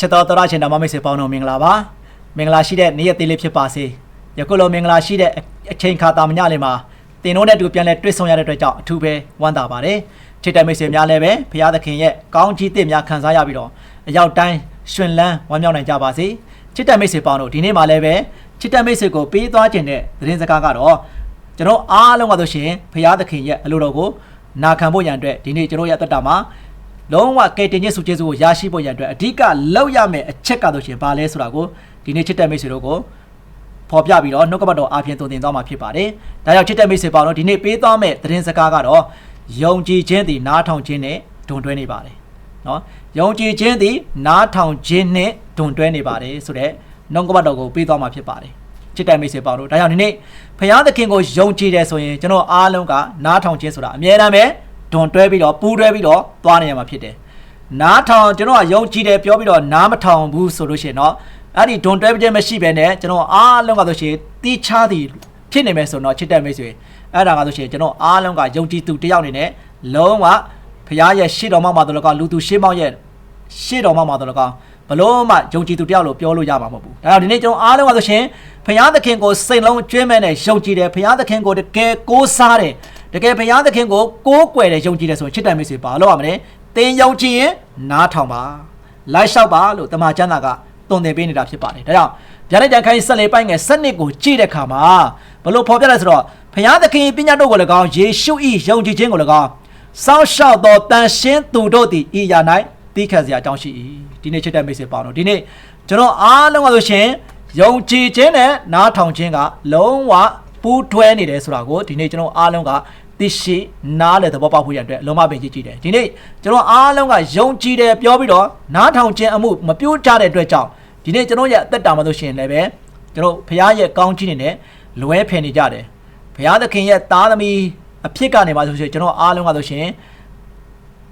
ချစ်တော်တော်ရရှင်ဓမ္မမိတ်ဆွေပေါင်းတော်မင်္ဂလာပါမင်္ဂလာရှိတဲ့နေ့ရက်သေးလေးဖြစ်ပါစေယခုလိုမင်္ဂလာရှိတဲ့အချိန်ခါတာမညလေးမှာတင်တို့နဲ့အတူပြန်လဲတွေ့ဆုံရတဲ့အတွက်ကြောင့်အထူးပဲဝမ်းသာပါတယ်ချစ်တဲ့မိတ်ဆွေများလည်းပဲဘုရားသခင်ရဲ့ကောင်းကြီးသစ်များခံစားရပြီးတော့အရောက်တိုင်းရှင်လန်းဝမ်းမြောက်နိုင်ကြပါစေချစ်တဲ့မိတ်ဆွေပေါင်းတို့ဒီနေ့မှလည်းပဲချစ်တဲ့မိတ်ဆွေကိုပေးသွားခြင်းတဲ့သတင်းစကားကတော့ကျွန်တော်အားလုံးကဆိုရှင်ဘုရားသခင်ရဲ့အလိုတော်ကိုနာခံဖို့ရန်အတွက်ဒီနေ့ကျွန်တော်ရဲ့အသက်တာမှာ လုံးဝကယ်တင်ခြင်းစုကျေးဇူးကိုရရှိဖို့ရန်အတွက်အဓိကလောက်ရမယ့်အချက်ကတော့ရှင်ဘာလဲဆိုတာကိုဒီနေ့ချစ်တဲ့မိတ်ဆွေတို့ကိုဖော်ပြပြီးတော့နှုတ်ကပတ်တော်အားဖြင့်တုံသင်သွားမှာဖြစ်ပါတယ်။ဒါကြောင့်ချစ်တဲ့မိတ်ဆွေပေါင်းတို့ဒီနေ့ပေးသွားမယ့်သတင်းစကားကတော့ယုံကြည်ခြင်းသည်နားထောင်ခြင်းနဲ့ဒွန်တွဲနေပါတယ်။နော်ယုံကြည်ခြင်းသည်နားထောင်ခြင်းနဲ့ဒွန်တွဲနေပါတယ်ဆိုတော့နှုတ်ကပတ်တော်ကိုပေးသွားမှာဖြစ်ပါတယ်။ချစ်တဲ့မိတ်ဆွေပေါင်းတို့ဒါကြောင့်ဒီနေ့ဖခင်သခင်ကိုယုံကြည်တယ်ဆိုရင်ကျွန်တော်အားလုံးကနားထောင်ခြင်းဆိုတာအမြဲတမ်းပဲ ဒွန်တွဲပြီးတော့ပူးတွဲပြီးတော့သွားနေရမှာဖြစ်တယ်။နားထောင်ကျွန်တော်ကယုံကြည်တယ်ပြောပြီးတော့နားမထောင်ဘူးဆိုလို့ရှိရင်တော့အဲ့ဒီဒွန်တွဲခြင်းမရှိဘဲနဲ့ကျွန်တော်အားလုံးကဆိုရှင်တီးခြားသည်ဖြစ်နေမယ်ဆိုတော့ချစ်တဲ့မိတ်ဆွေအဲ့ဒါကဆိုရှင်ကျွန်တော်အားလုံးကယုံကြည်သူတစ်ယောက်အနေနဲ့လုံးဝဖခင်ရဲ့ရှေ့တော်မှာမှာတော့ကလူသူရှေ့မောက်ရဲ့ရှေ့တော်မှာမှာတော့ကဘလို့မှယုံကြည်သူတစ်ယောက်လို့ပြောလို့ရမှာမဟုတ်ဘူးဒါကြောင့်ဒီနေ့ကျွန်တော်အားလုံးကဆိုရှင်ဖခင်သခင်ကိုစိတ်လုံးကျွမ်းမဲ့နဲ့ယုံကြည်တယ်ဖခင်သခင်ကိုတကယ်ကိုးစားတယ် တကယ်ဖခင်သခင်ကိုကိုးကွယ်တယ်ယုံကြည်တယ်ဆိုရင်ချစ်တဲ့မိတ်ဆွေဘာလို့ရမလဲသင်ယုံကြည်ရင်နားထောင်ပါလိုက်လျှောက်ပါလို့တမန်ကျမ်းစာကတုံသင်ပေးနေတာဖြစ်ပါတယ်ဒါကြောင့်ဗျာဒိတ်တန်ခိုင်းဆက်လေပိုင်းငယ်စနစ်ကိုကြည့်တဲ့အခါမှာဘလို့ဖော်ပြလဲဆိုတော့ဖခင်သခင်ပညာတို့ကိုလည်းကောင်းယေရှု၏ယုံကြည်ခြင်းကိုလည်းကောင်းစောင့်ရှောက်သောတန်ရှင်းသူတို့သည်ဤရာ၌သိခံစရာအကြောင်းရှိ၏ဒီနေ့ချစ်တဲ့မိတ်ဆွေပေါင်းတို့ဒီနေ့ကျွန်တော်အားလုံးကဆိုရှင်ယုံကြည်ခြင်းနဲ့နားထောင်ခြင်းကလုံးဝပူးထွဲနေတယ်ဆိုတာကိုဒီနေ့ကျွန်တော်အားလုံးက သိရှိနားလေသဘောပေါက်ဖို့ရတဲ့အတွက်လုံးဝပင်ကြည့်ကြည့်တယ်ဒီနေ့ကျွန်တော်အားလုံးကယုံကြည်တယ်ပြောပြီးတော့နားထောင်ခြင်းအမှုမပြိုးကြတဲ့အတွက်ကြောင့်ဒီနေ့ကျွန်တော်ရဲ့အသက်တာမှာဆိုရှင်လည်းပဲကျွန်တော်ဘုရားရဲ့ကောင်းချီးနေနဲ့လွဲဖယ်နေကြတယ်ဘုရားသခင်ရဲ့သားသမီးအဖြစ်ကနေပါဆိုရှင်ကျွန်တော်အားလုံးကဆိုရှင်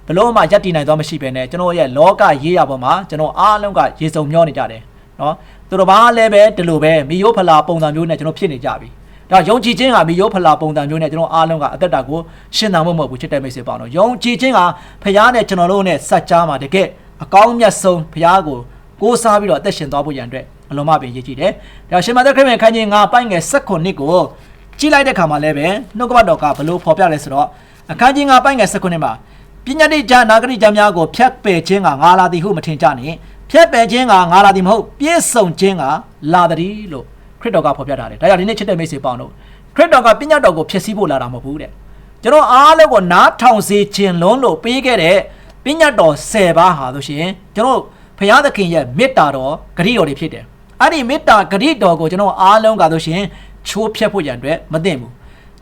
ဘလို့မှယက်တည်နိုင်တော့မရှိပဲနဲ့ကျွန်တော်ရဲ့လောကရေးရပေါ်မှာကျွန်တော်အားလုံးကရေစုံမျောနေကြတယ်နော်သူတို့ဘာလည်းပဲဒီလိုပဲမိယိုးဖလာပုံစံမျိုးနဲ့ကျွန်တော်ဖြစ်နေကြပြီ ဒါယုံကြည်ခြင်းကမိယိုးဖလာပုံစံမျိုးနဲ့ကျွန်တော်အားလုံးကအသက်တာကိုရှင်းတာမဟုတ်ဘူးချစ်တဲ့မိတ်ဆွေပေါင်းတော့ယုံကြည်ခြင်းကဖခင်နဲ့ကျွန်တော်တို့နဲ့စัจ जा မှာတကယ်အကောင်းမြတ်ဆုံးဖခင်ကိုကိုးစားပြီးတော့အသက်ရှင်သွားဖို့ရန်အတွက်အလုံးမပင်ရည်ကြည်တယ်ဒါရှင်မသက်ခရစ်ဝင်ခန်းကြီး9ပိုင်းငယ်16နှစ်ကိုကြည့်လိုက်တဲ့ခါမှာလည်းပဲနှုတ်ကပတ်တော်ကဘလို့ဖော်ပြလဲဆိုတော့အခန်းကြီး9ပိုင်းငယ်16နှစ်မှာပညာတိကျနာဂရိကျမ်းများကိုဖျက်ပယ်ခြင်းကငါလာသည်ဟုမထင်ကြနှင့်ဖျက်ပယ်ခြင်းကငါလာသည်မဟုတ်ပြည့်စုံခြင်းကလာသည်လို့ ခရစ်တော်ကဖော်ပြထားတယ်ဒါကြောင့်ဒီနေ့ချစ်တဲ့မိတ်ဆွေပေါင်းတို့ခရစ်တော်ကပညာတော်ကိုဖျက်ဆီးဖို့လာတာမဟုတ်ဘူးတဲ့ကျွန်တော်အားလုံးကိုနားထောင်စေခြင်းလုံးလို့ပေးခဲ့တဲ့ပညာတော်10ပါးဟာဆိုရှင်ကျွန်တော်ဘုရားသခင်ရဲ့မေတ္တာတော်ဂရိတော်တွေဖြစ်တယ်အဲ့ဒီမေတ္တာဂရိတော်ကိုကျွန်တော်အားလုံးကဆိုရှင်ချိုးဖျက်ဖို့ရန်အတွက်မသင့်ဘူး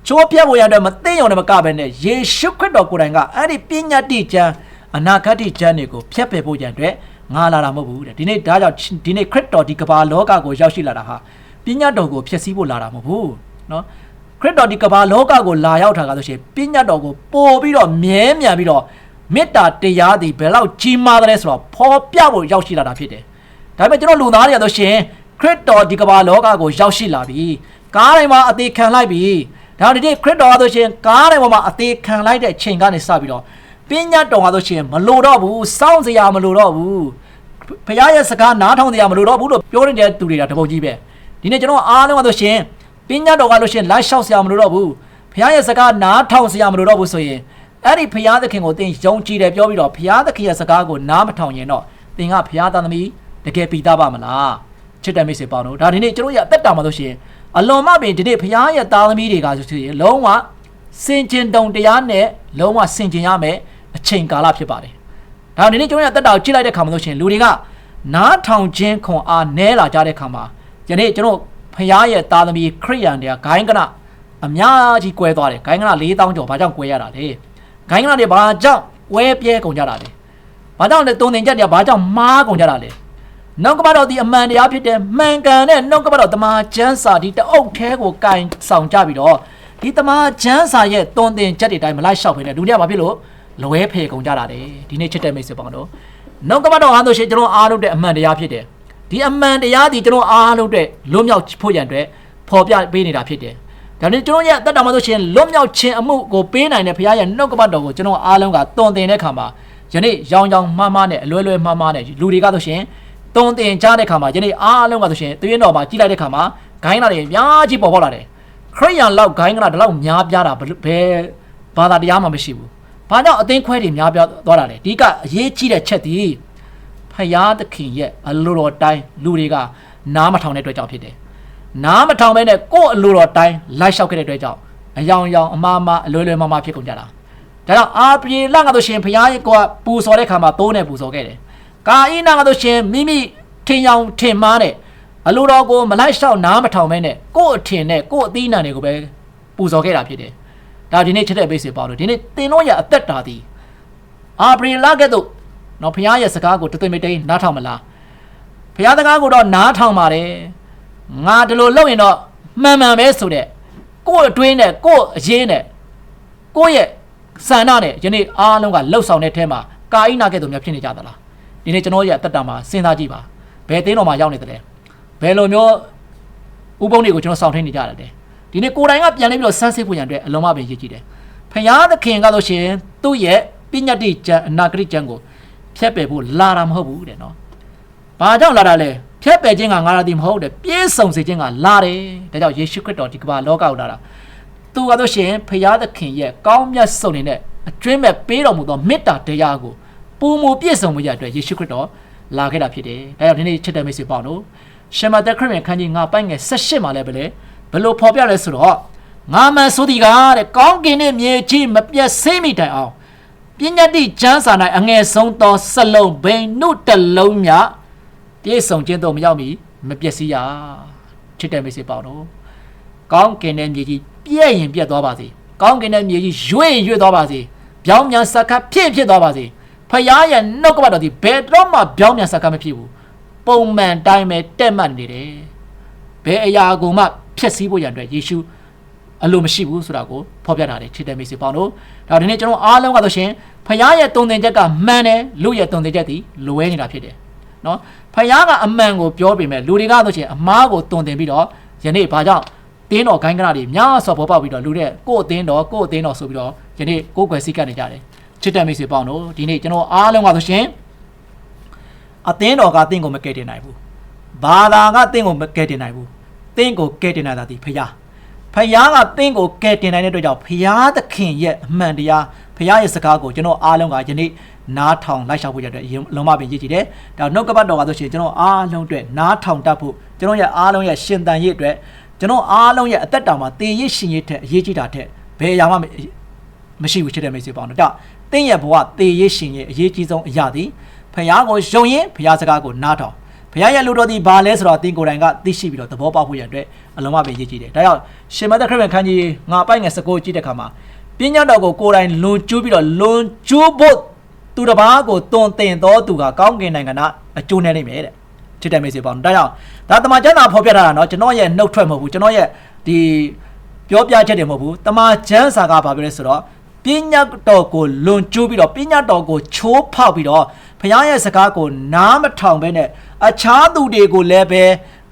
ချိုးဖျက်ဖို့ရန်အတွက်မသိရုံနဲ့မကဘဲနဲ့ယေရှုခရစ်တော်ကိုယ်တိုင်ကအဲ့ဒီပညာတိကျမ်းအနာဂတ်ကျမ်းတွေကိုဖျက်ပယ်ဖို့ရန်အတွက်ငါလာတာမဟုတ်ဘူးတဲ့ဒီနေ့ဒါကြောင့်ဒီနေ့ခရစ်တော်ဒီကမ္ဘာလောကကိုရောက်ရှိလာတာဟာ ပညာတော်ကိုဖျက်ဆီးဖို့လာတာမဟုတ်ဘူးเนาะခရစ်တော်ဒီကမ္ဘာလောကကိုလာရောက်တာကဆိုရှင်ပညာတော်ကိုပို့ပြီးတော့မြဲမြံပြီးတော့မေတ္တာတရားသည်ဘယ်လောက်ကြီးမားတယ်ဆိုတော့ဖော်ပြဖို့ရောက်ရှိလာတာဖြစ်တယ်ဒါပေမဲ့ကျွန်တော်လူသားတွေရဆိုရှင်ခရစ်တော်ဒီကမ္ဘာလောကကိုရောက်ရှိလာပြီကားတိုင်းမှာအသေးခံလိုက်ပြီဒါဒီနေ့ခရစ်တော်ဆိုရှင်ကားတိုင်းပေါ်မှာအသေးခံလိုက်တဲ့ချိန်ကနေစပြီးတော့ပညာတော်ဟာဆိုရှင်မလိုတော့ဘူးစောင့်စရာမလိုတော့ဘူးဖခင်ရဲ့စကားနားထောင်စရာမလိုတော့ဘူးလို့ပြောနေတဲ့သူတွေကတပုံကြီးပဲ ဒီနေ့ကျွန်တော်အားလုံးကဆိုရှင်ပညာတော်ကလို့ရှင်လိုက်လျှောက်စရာမလိုတော့ဘူးဖခင်ရဲ့စကားနားထောင်စရာမလိုတော့ဘူးဆိုရင်အဲ့ဒီဖခင်သခင်ကိုသင်ယုံကြည်တယ်ပြောပြီးတော့ဖခင်သခင်ရဲ့စကားကိုနားမထောင်ရင်တော့သင်ကဖခင်သားသမီးတကယ်ပြီးသားပါမလားချစ်တဲ့မိတ်ဆွေပေါင်းတို့ဒါဒီနေ့ကျွန်တော်ရအသက်တာမှာလို့ရှင်အလွန်မှပင်ဒီနေ့ဖခင်ရဲ့သားသမီးတွေကဆိုရင်လုံးဝစင်ကျင်တုံတရားနဲ့လုံးဝစင်ကျင်ရမယ်အချိန်ကာလဖြစ်ပါတယ်ဒါဒီနေ့ကျွန်တော်ရအသက်တာကိုကြည့်လိုက်တဲ့ခါမှာလို့ရှင်လူတွေကနားထောင်ခြင်းခွန်အားနဲလာကြတဲ့ခါမှာ ယနေ့ကျွန်တော်ဖခင်ရဲ့သားသမီးခရိယန်တွေကဂိုင်းကနအများကြီးကွဲသွားတယ်ဂိုင်းကန4000ကျော်ဘာကြောင့်ကွဲရတာလဲဂိုင်းကနတွေဘာကြောင့်ကွဲပြဲကုန်ကြတာလဲဘာကြောင့်လဲတုံတင်ကြတယ်ဘာကြောင့်မားကုန်ကြတာလဲနှုတ်ကပတော်ဒီအမှန်တရားဖြစ်တယ်မှန်ကန်တဲ့နှုတ်ကပတော်တမန်ကျမ်းစာဒီတအုပ်แท้ကိုကင်ဆောင်ကြပြီးတော့ဒီတမန်ကျမ်းစာရဲ့တုံတင်ချက်တွေတိုင်းမလိုက်လျှောက်ဖေးနဲ့လူတွေကဘာဖြစ်လို့လွဲဖယ်ကုန်ကြတာလေဒီနေ့ချစ်တဲ့မိတ်ဆွေပေါင်းတို့နှုတ်ကပတော်ဟာဆိုရှင်ကျွန်တော်အားလုံးတဲ့အမှန်တရားဖြစ်တယ် ဒီအမှန်တရားဒီကျွန်တော်အားလုံးတဲ့လွတ်မြောက်ဖို့ရန်အတွက်ပေါ်ပြပေးနေတာဖြစ်တယ်ဒါနဲ့ကျွန်တော်ရဲ့အသက်တာမှာဆိုရှင်လွတ်မြောက်ခြင်းအမှုကိုပေးနိုင်တဲ့ဘုရားရဲ့နှုတ်ကပတ်တော်ကိုကျွန်တော်အားလုံးကတုံတင်တဲ့ခါမှာယနေ့ရောင်ရောင်မှားမှားနဲ့အလွဲလွဲမှားမှားနဲ့လူတွေကဆိုရှင်တုံတင်ကြတဲ့ခါမှာယနေ့အားလုံးကဆိုရှင်သွေးတော်မှာကြီးလိုက်တဲ့ခါမှာဂိုင်းနာတွေအများကြီးပေါ်ပေါက်လာတယ်ခရိယန်လောက်ဂိုင်းကနာဒီလောက်များပြားတာဘယ်ဘယ်ဘာသာတရားမှမရှိဘူးဘာကြောင့်အသင်းခွဲတွေများပြားသွားတာလဲဒီကအရေးကြီးတဲ့ချက်ဒီ ဖယားသခင်ရဲ့အလိုတော်တိုင်းလူတွေကနားမထောင်တဲ့အတွက်ကြောင့်ဖြစ်တယ်နားမထောင်ဘဲနဲ့ကိုယ့်အလိုတော်တိုင်းလိုက်လျှောက်ခဲ့တဲ့အတွက်ကြောင့်အယောင်ယောင်အမားမားအလွယ်လွယ်မမဖြစ်ကုန်ကြတာဒါကြောင့်အာပြေလငါတို့ရှင်ဖယားရဲ့ကိုကပူစော်တဲ့ခါမှာတိုးနဲ့ပူစော်ခဲ့တယ်ကာအိနာငါတို့ရှင်မိမိထင်ယောင်ထင်မှားတဲ့အလိုတော်ကိုမလိုက်လျှောက်နားမထောင်ဘဲနဲ့ကိုယ့်အထင်နဲ့ကိုယ့်အသီးနှံတွေကိုပဲပူစော်ခဲ့တာဖြစ်တယ်ဒါဒီနေ့ချက်တဲ့ဘိတ်စေပေါ့လို့ဒီနေ့တင်တော့ရအသက်တာဒီအာပြေလကဲ့သို့ နော်ဖယားရဲ့စကားကိုတသိမတိန်နားထောင်မလားဖယားစကားကိုတော့နားထောင်ပါတယ်ငါဒီလိုလုပ်ရင်တော့မှန်မှန်ပဲဆိုတဲ့ကိုယ့်အတွင်းနဲ့ကိုယ့်အရေးနဲ့ကိုယ့်ရဲ့ဆန္ဒနဲ့ယနေ့အားလုံးကလှုပ်ဆောင်တဲ့ထဲမှာကာအိနာကဲ့သို့များဖြစ်နေကြသလားဒီနေ့ကျွန်တော်ရဲ့အသက်တာမှာစဉ်းစားကြည့်ပါဘယ်တင်းတော်မှာရောက်နေတယ်လဲဘယ်လိုမျိုးဥပုံတွေကိုကျွန်တော်စောင့်ထိန်နေကြရတယ်ဒီနေ့ကိုယ်တိုင်ကပြန်လေးပြီးတော့ဆန်းစစ်ဖို့ရန်အတွက်အလုံးမပင်ရည်ကြည့်တယ်ဖယားသခင်ကဆိုရှင်သူ့ရဲ့ပညတ်တိကျမ်းအနာဂတိကျမ်းကို ဖျက်ပယ်ဖို့လာတာမဟုတ်ဘူးတဲ့နော်ဘာကြောင့်လာတာလဲဖျက်ပယ်ခြင်းကငါရသည်မဟုတ်တဲ့ပြည့်စုံစေခြင်းကလာတယ်ဒါကြောင့်ယေရှုခရစ်တော်ဒီကမ္ဘာလောကကိုလာတာသူကဆိုရှင်ဖယားသခင်ရဲ့ကောင်းမြတ်ဆုံးနေတဲ့အကျွင်းမဲ့ပေးတော်မူသောမေတ္တာတရားကိုပူမူပြည့်စုံမှုရအတွက်ယေရှုခရစ်တော်လာခဲ့တာဖြစ်တယ်ဒါကြောင့်ဒီနေ့ချစ်တဲ့မိတ်ဆွေပေါင်းတို့ရှမသက်ခရစ်ယာန်ခန်းကြီးငါပိုင်းငယ်18မှာလည်းပဲလေဘယ်လိုဖော်ပြလဲဆိုတော့ငါမှန်ဆိုသည်ကားတဲ့ကောင်းကင်နဲ့မြေကြီးမပြတ်ဆင်းမိတိုင်အောင် ပညာတိကျမ်းစာ၌အငယ်ဆုံးသောစလုံးဘိန်နုတလုံးမြပြည့်စုံခြင်းတော့မရောက်မီမပြည့်စည်ရချစ်တဲ့မိတ်ဆွေပေါင်းတို့ကောင်းကင်နဲ့မြေကြီးပြည့်ရင်ပြည့်သွားပါစေကောင်းကင်နဲ့မြေကြီးရွေ့ရင်ရွေ့သွားပါစေပြောင်းမြန်စက္ကဖြစ်ဖြစ်သွားပါစေဖရားရဲ့နှုတ်ကပတ်တော်ဒီဘယ်တော့မှပြောင်းမြန်စက္ကမဖြစ်ဘူးပုံမှန်တိုင်းပဲတက်မှတ်နေတယ်ဘယ်အရာကိုမှဖျက်ဆီးဖို့ရန်အတွက်ယေရှု အလိုမရှိဘူးဆိုတာကိုဖော်ပြထားတယ်ချစ်တဲ့မိတ်ဆွေပေါင်းတို့ဒါဒီနေ့ကျွန်တော်အားလုံးကဆိုရှင်ဖရားရဲ့တုံသင်ချက်ကမှန်တယ်လူရဲ့တုံသင်ချက်ဒီလွဲနေတာဖြစ်တယ်နော်ဖရားကအမှန်ကိုပြောပေမဲ့လူတွေကဆိုရှင်အမားကိုတုံသင်ပြီးတော့ယနေ့ဘာကြောင့်တင်းတော်ဂိုင်းကနာတွေများစွာပေါ်ပေါက်ပြီးတော့လူတဲ့ကို့အတင်းတော်ကို့အတင်းတော်ဆိုပြီးတော့ယနေ့ကိုယ်ွယ်စိတ်ကနေကြတယ်ချစ်တဲ့မိတ်ဆွေပေါင်းတို့ဒီနေ့ကျွန်တော်အားလုံးကဆိုရှင်အသင်းတော်ကတင့်ကိုမကယ်တင်နိုင်ဘူးဘာသာကတင့်ကိုမကယ်တင်နိုင်ဘူးတင့်ကိုကယ်တင်နိုင်တာဒီဖရား ဖရားကတင့်ကိုကယ်တင်နိုင်တဲ့အတွက်ကြောင့်ဖရားသခင်ရဲ့အမှန်တရားဖရားရဲ့စကားကိုကျွန်တော်အားလုံးကယနေ့နားထောင်လိုက်ရှောက်ဖို့ရတဲ့အရင်လုံးမပင်ရည်ကြည်တယ်ဒါနှုတ်ကပတ်တော်ကဆိုရှင်ကျွန်တော်အားလုံးအတွက်နားထောင်တတ်ဖို့ကျွန်တော်ရဲ့အားလုံးရဲ့ရှင်သန်ရည်အတွက်ကျွန်တော်အားလုံးရဲ့အသက်တာမှာတည်ရည်ရှင်ရည်ထက်အရေးကြီးတာထက်ဘယ်အရာမှမရှိဘူးချစ်တဲ့မိတ်ဆွေပေါင်းတို့ဒါတင်းရဲ့ဘဝတည်ရည်ရှင်ရည်အရေးကြီးဆုံးအရာသည်ဖရားကိုယုံရင်ဖရားစကားကိုနားထောင် ဘုရားရဲ့လိုတော်ဒီဘာလဲဆိုတော့သင်ကိုယ်တိုင်ကသိရှိပြီးတော့သဘောပေါက်ဖို့ရတဲ့အလုံးမပဲရည်ကြည်တယ်ဒါကြောင့်ရှင်မသက်ခရစ်ဝင်ခန်းကြီးငါပိုက်ငယ်စကိုကြည့်တဲ့အခါမှာပညာတော်ကိုကိုယ်တိုင်လွန်ကျူးပြီးတော့လွန်ကျူးဖို့သူတစ်ပါးကိုတွန်တင်တော်သူကကောင်းကင်နိုင်ငံကအကျိုးနဲ့နေမယ်တဲ့ချစ်တယ်မေးစေပေါ့ဒါကြောင့်ဒါတမန်ကျမ်းသာဖော်ပြထားတာနော်ကျွန်တော်ရဲ့နှုတ်ထွက်မဟုတ်ဘူးကျွန်တော်ရဲ့ဒီပြောပြချက်တယ်မဟုတ်ဘူးတမန်ကျမ်းစာကဘာပြောလဲဆိုတော့ပညာတော်ကိုလွန်ကျူးပြီးတော့ပညာတော်ကိုချိုးဖောက်ပြီးတော့ ဖခင်ရဲ့စကားကိုနားမထောင်ဘဲနဲ့အခြားသူတွေကိုလည်းပဲ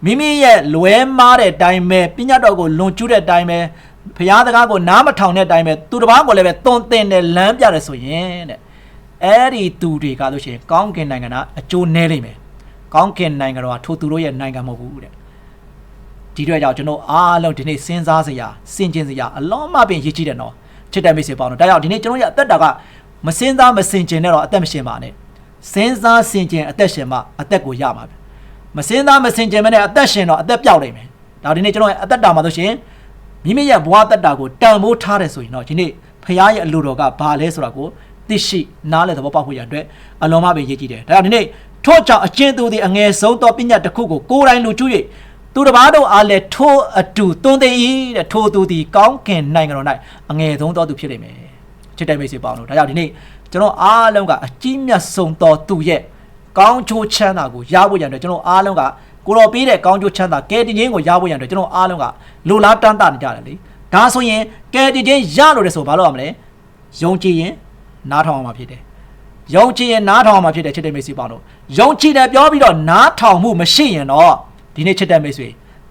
မိမိရဲ့လွဲမားတဲ့အတိုင်းပဲပညာတော်ကိုလွန်ကျူးတဲ့အတိုင်းပဲဖခင်စကားကိုနားမထောင်တဲ့အတိုင်းပဲသူတစ်ပါးကိုလည်းပဲတွန်တင်တယ်လမ်းပြတယ်ဆိုရင်တဲ့အဲ့ဒီသူတွေကလို့ရှိရင်ကောင်းကင်နိုင်ငံကအကျိုးနည်းလိမ့်မယ်ကောင်းကင်နိုင်ငံတော်ကထိုသူတို့ရဲ့နိုင်ငံမဟုတ်ဘူးတဲ့ဒီတော့ကြောင့်ကျွန်တော်အားလုံးဒီနေ့စဉ်းစားစရာစင်ကျင်စရာအလုံးမပင်ရည်ကြည့်တယ်နော်ချစ်တဲ့မိတ်ဆွေပေါင်းတို့ဒါကြောင့်ဒီနေ့ကျွန်တော်ရဲ့အသက်တာကမစင်းစားမစင်ကျင်နဲ့တော့အသက်မရှင်ပါနဲ့ စဉ်းစားစင်ကျင်အသက်ရှင်မှအသက်ကိုရမှာပဲမစဉ်းစားမစင်ကျင်မနဲ့အသက်ရှင်တော့အသက်ပြောက်နိုင်မယ်ဒါဒီနေ့ကျွန်တော်ရဲ့အသက်တာမှာဆိုရှင်မိမိရဲ့ဘဝတက်တာကိုတန်ဖိုးထားတယ်ဆိုရင်တော့ဒီနေ့ဖခင်ရဲ့အလိုတော်ကဘာလဲဆိုတာကိုသိရှိနားလည်သဘောပေါက်ဖို့ရအတွက်အလုံးမပဲရည်ကြည်တယ်ဒါကြောင့်ဒီနေ့ထို့ကြောင့်အချင်းသူသည်အငယ်ဆုံးသောပညာတစ်ခုကိုကိုယ်တိုင်လူကျွေးသူတစ်ပါးတို့အားလည်းထိုးအတူသွန်သင်၏တဲ့ထိုးသူသည်ကောင်းကင်နိုင်ငံတော်၌အငယ်ဆုံးသောသူဖြစ်လိမ့်မယ်ချစ်တဲ့မိတ်ဆွေပေါင်းတို့ဒါကြောင့်ဒီနေ့ ကျွန်တော်အားလုံးကအကြီးမြတ်ဆုံးသောသူရဲ့ကောင်းချိုးချမ်းသာကိုရဖို့ရန်အတွက်ကျွန်တော်အားလုံးကကိုတော်ပေးတဲ့ကောင်းချိုးချမ်းသာကဲတင်ခြင်းကိုရဖို့ရန်အတွက်ကျွန်တော်အားလုံးကလိုလားတမ်းတနေကြတယ်လေဒါဆိုရင်ကဲတင်ခြင်းရလို့တဲ့ဆိုဘာလို့ရမလဲယုံကြည်ရင်နားထောင်အောင်မှာဖြစ်တယ်ယုံကြည်ရင်နားထောင်အောင်မှာဖြစ်တယ်ချစ်တဲ့မိတ်ဆွေပေါင်းတို့ယုံကြည်တယ်ပြောပြီးတော့နားထောင်မှုမရှိရင်တော့ဒီနေ့ချစ်တဲ့မိတ်ဆွေ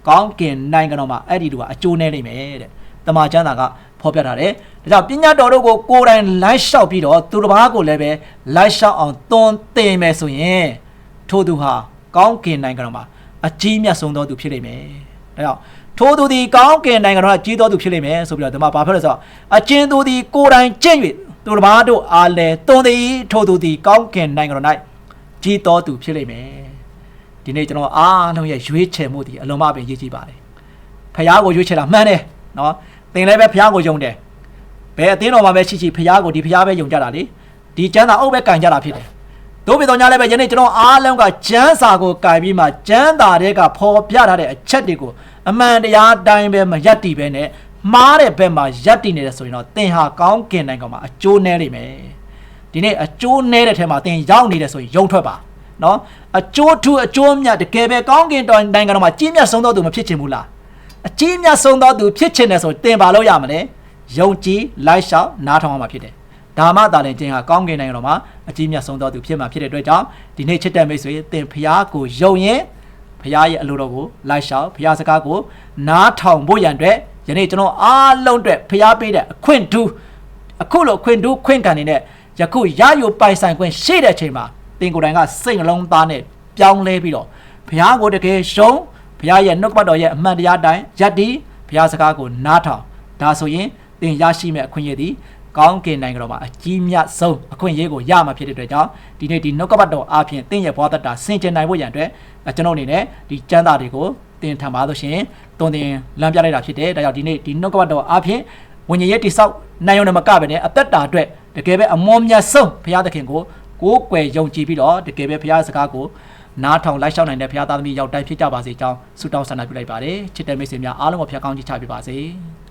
ကောင်းကင်နိုင်ငံတော်မှာအဲ့ဒီလူကအကျိုးနေနိုင်မယ်တဲ့တမန်ကျမ်းစာက ဖော်ပြထားတယ်ဒါကြောင့်ပညာတော်တို့ကိုကိုယ်တိုင်လိုက်လျှောက်ပြီးတော့သူတစ်ပါးကိုလည်းပဲလိုက်လျှောက်အောင်သွန်သင်မယ်ဆိုရင်ထို့သူဟာကောင်းကင်နိုင်ငံတော်မှာအကြီးမြတ်ဆုံးသောသူဖြစ်လိမ့်မယ်။ဒါကြောင့်ထိုသူသည်ကောင်းကင်နိုင်ငံတော်ကကြီးသောသူဖြစ်လိမ့်မယ်ဆိုပြီးတော့ဒီမှာဘာဖြစ်လဲဆိုတော့အကျဉ်သူသည်ကိုယ်တိုင်ကျင့်၍သူတစ်ပါးတို့အားလည်းတွန်သည်ထိုသူသည်ကောင်းကင်နိုင်ငံတော်၌ကြီးသောသူဖြစ်လိမ့်မယ်။ဒီနေ့ကျွန်တော်အားလုံးရဲ့ရွေးချယ်မှုဒီအလုံးမပင်ရည်ကြည်ပါတယ်။ဖះကိုရွေးချယ်တာမှန်တယ်နော်။ သင်လည်းပဲဖះကိုယုံတယ်။ဘယ်အသင်းတော်မှာပဲရှိရှိဖះကိုဒီဖះပဲယုံကြတာလေ။ဒီကျမ်းစာအုပ်ပဲကင်ကြတာဖြစ်တယ်။တို့ပြည်တော်ညာလည်းပဲယနေ့ကျွန်တော်အားလုံးကကျမ်းစာကိုကင်ပြီးမှကျမ်းစာတွေကပေါ်ပြထားတဲ့အချက်တွေကိုအမှန်တရားတိုင်းပဲမရက်တည်ပဲနဲ့မှားတဲ့ဘက်မှာရက်တည်နေတယ်ဆိုရင်တော့သင်ဟာကောင်းကင်နိုင်ငံမှာအကျိုးနည်းလိမ့်မယ်ဒီနေ့အကျိုးနည်းတဲ့ထဲမှာသင်ရောက်နေတယ်ဆိုရင်ယုံထွက်ပါနော်အကျိုးထူးအကျိုးမြတ်တကယ်ပဲကောင်းကင်တော်နိုင်ငံတော်မှာကြီးမြတ်ဆုံးသောသူမဖြစ်ချင်ဘူးလား အကြီးမြတ်ဆုံးသောသူဖြစ်ချင်တယ်ဆိုရင်သင်ဘာလို့ရမလဲယုံကြည်လိုက်လျှောက်နားထောင်ရမှာဖြစ်တယ်ဒါမှသာလင်ကျင်ဟာကောင်းကင်နိုင်ငံတော်မှာအကြီးမြတ်ဆုံးသောသူဖြစ်မှာဖြစ်တဲ့အတွက်ကြောင့်ဒီနေ့ချစ်တဲ့မိတ်ဆွေသင်ဖျားကိုယုံရင်ဖရားရဲ့အလိုတော်ကိုလိုက်ရှောက်ဖရားစကားကိုနားထောင်ဖို့ရန်အတွက်ယနေ့ကျွန်တော်အားလုံးအတွက်ဖရားပေးတဲ့အခွင့်ထူးအခုလိုအခွင့်ထူးခွင့်ခံနေတဲ့ယခုရယူပိုင်ဆိုင်ခွင့်ရှိတဲ့အချိန်မှာတင်ကိုယ်တိုင်ကစိတ်နှလုံးသားနဲ့ပြောင်းလဲပြီးတော့ဖရားကိုတကယ်ရှုံး ဖရားရဲ့နှုတ်ကပတ်တော်ရဲ့အမှန်တရားတိုင်းယက်တီဖရားစကားကိုနားထောင်ဒါဆိုရင်သင်ရရှိမဲ့အခွင့်အရေးသည်ကောင်းကင်နိုင်ငံတော်မှာအကြီးမြတ်ဆုံးအခွင့်အရေးကိုရမှာဖြစ်တဲ့အတွက်ကြောင့်ဒီနေ့ဒီနှုတ်ကပတ်တော်အားဖြင့်သင်ရဲ့ဘဝတတဆင်ကျင်နိုင်ဖို့ရန်အတွက်အဲကျွန်တော်အနေနဲ့ဒီကျမ်းစာတွေကိုသင်ထံပါလို့ရှိရင်တွင်တင်လမ်းပြလိုက်တာဖြစ်တယ်ဒါကြောင့်ဒီနေ့ဒီနှုတ်ကပတ်တော်အားဖြင့်ဝိညာဉ်ရေးတိဆောက်နိုင်ရုံနဲ့မကပဲနဲ့အသက်တာအတွက်တကယ်ပဲအမောမြတ်ဆုံးဘုရားသခင်ကိုကိုးကွယ်ယုံကြည်ပြီးတော့တကယ်ပဲဘုရားစကားကို နားထောင်လိုက်ရှောက်နိုင်တဲ့ဘုရားသားသမီးရောက်တိုင်းဖြစ်ကြပါစေကြောင်းဆုတောင်းဆန္ဒပြုလိုက်ပါတယ်ချစ်တဲ့မိတ်ဆွေများအားလုံးကိုဖျက်ကောင်းချီးချပေးပါစေ။